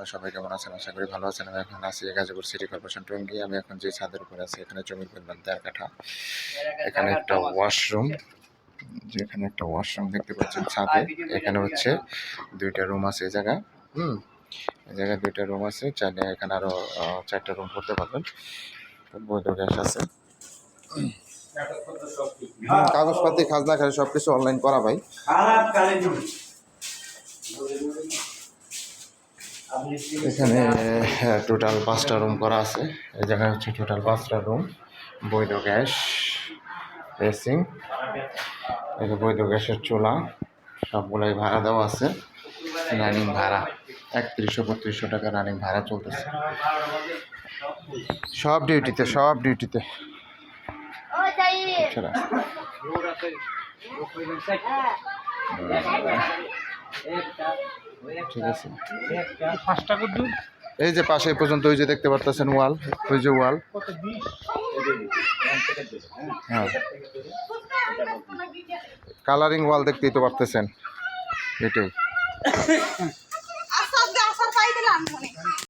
আপনারা সবাই কেমন আছেন? আশা করি ভালো আছেন। আমি এখন আছি গাজীপুর সিটি কর্পোরেশন টঙ্গি। আমি এখন যে ছাদের উপরে আছি এখানে জমির পরিমাণ দেড় কাঠা। এখানে একটা ওয়াশরুম যেখানে একটা ওয়াশরুম দেখতে পাচ্ছেন ছাদে। এখানে হচ্ছে দুইটা রুম আছে এই জায়গা হুম এই জায়গায় দুইটা রুম আছে। চাইলে এখানে আরও আহ, চারটা রুম করতে পারবেন। বৈধ গ্যাস আছে। হুম, কাগজপাতি খাজনা খালি সব কিছু অনলাইন করা ভাই। এখানে টোটাল পাঁচটা রুম করা আছে। এই জায়গায় হচ্ছে টোটাল পাঁচটা রুম বৈধ গ্যাস এসিং এই বৈধ গ্যাসের চুলা সবগুলোই ভাড়া দেওয়া আছে। রানিং ভাড়া একত্রিশশো বত্রিশশো টাকা রানিং ভাড়া চলতেছে। সব ডিউটিতে সব ডিউটিতে আচ্ছা। ঠিক আছে। এই যে পাশে পর্যন্ত ওই যে দেখতে পারতেছেন ওয়াল ওই যে ওয়াল। হ্যাঁ। কালারিং ওয়াল দেখতেই তো পারতেছেন। এটাই।